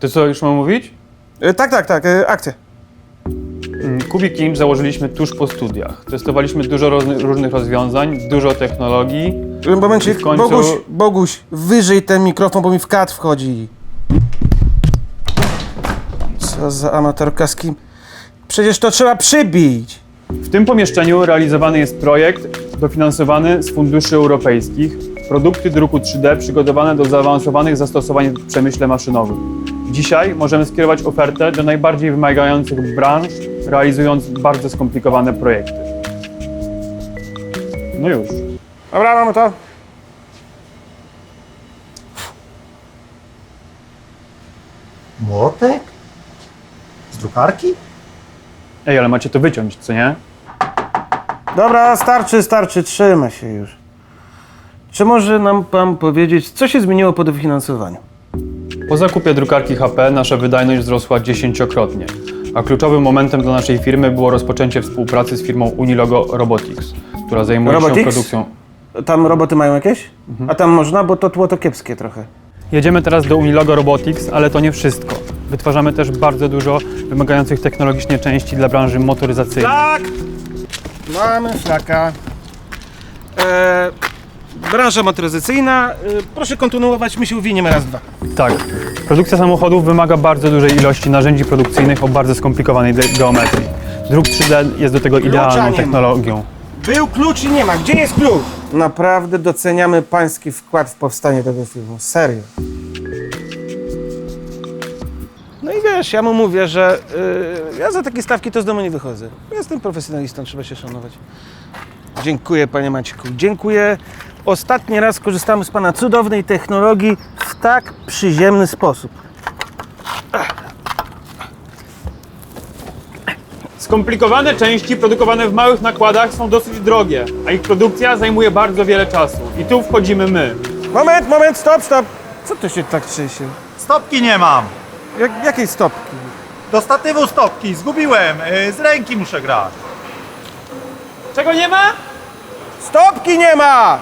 To co, już mam mówić? E, tak, tak, tak, e, akcja. Mm, Kubik Inch założyliśmy tuż po studiach. Testowaliśmy dużo różnych rozwiązań, dużo technologii. E, Momencik, W końcu- Boguś, Boguś, wyżej ten mikrofon, bo mi w kat wchodzi. Co za amatorka z kim? Przecież to trzeba przybić. W tym pomieszczeniu realizowany jest projekt dofinansowany z funduszy europejskich. Produkty druku 3D przygotowane do zaawansowanych zastosowań w przemyśle maszynowym. Dzisiaj możemy skierować ofertę do najbardziej wymagających branż, realizując bardzo skomplikowane projekty. No już. Dobra, mamy to. Młotek? Z drukarki? Ej, ale macie to wyciąć, co nie? Dobra, starczy, starczy, trzyma się już. Czy może nam pan powiedzieć, co się zmieniło po dofinansowaniu? Po zakupie drukarki HP nasza wydajność wzrosła dziesięciokrotnie, a kluczowym momentem dla naszej firmy było rozpoczęcie współpracy z firmą Unilogo Robotics, która zajmuje się Robotics? produkcją. Tam roboty mają jakieś? A tam można, bo to tło to kiepskie trochę. Jedziemy teraz do Unilogo Robotics, ale to nie wszystko. Wytwarzamy też bardzo dużo wymagających technologicznie części dla branży motoryzacyjnej. Tak! Mamy flaka. E, branża motoryzacyjna. E, proszę kontynuować, my się uwiniemy raz, dwa. Tak. Produkcja samochodów wymaga bardzo dużej ilości narzędzi produkcyjnych o bardzo skomplikowanej geometrii. Druk 3D jest do tego idealną technologią. Był klucz i nie ma. Gdzie jest klucz? Naprawdę doceniamy pański wkład w powstanie tego filmu. Serio. No i wiesz, ja mu mówię, że y, ja za takie stawki to z domu nie wychodzę. Jestem profesjonalistą, trzeba się szanować. Dziękuję, panie Maćku. Dziękuję. Ostatni raz korzystamy z pana cudownej technologii w tak przyziemny sposób. Skomplikowane części produkowane w małych nakładach są dosyć drogie, a ich produkcja zajmuje bardzo wiele czasu. I tu wchodzimy my. Moment, moment, stop, stop. Co to się tak trzęsie? Stopki nie mam. Jak, jakiej stopki? Do statywu stopki, zgubiłem. y, Z ręki muszę grać. Czego nie ma? Stopki nie ma!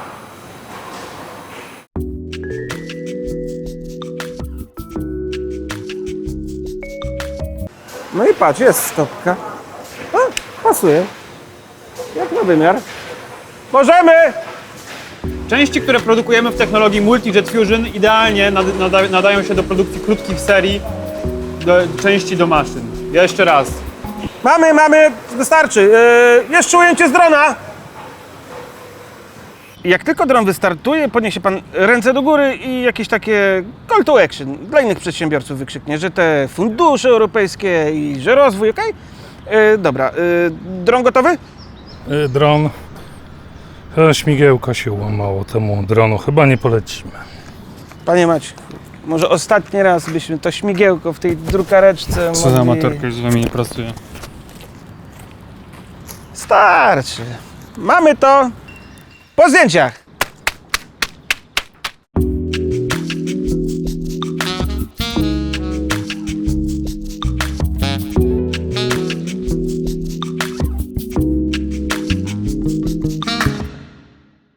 No i patrz, jest stopka. A, pasuje. Jak na wymiar. Możemy! Części, które produkujemy w technologii Multijet Fusion idealnie nad, nada, nadają się do produkcji krótkich serii, do, części do maszyn. Jeszcze raz. Mamy, mamy, wystarczy. Yy, jeszcze ujęcie z drona. Jak tylko dron wystartuje, podniesie pan ręce do góry i jakieś takie call to action dla innych przedsiębiorców wykrzyknie, że te fundusze europejskie i że rozwój, okej? Yy, dobra, yy, dron gotowy? Y, Dron. E, Śmigiełko się łamało temu dronu. Chyba nie polecimy. Panie Maćku, może ostatni raz byśmy to śmigiełko w tej drukareczce Co za mogli... amatorka już z wami nie pracuje. Starczy. Mamy to po zdjęciach.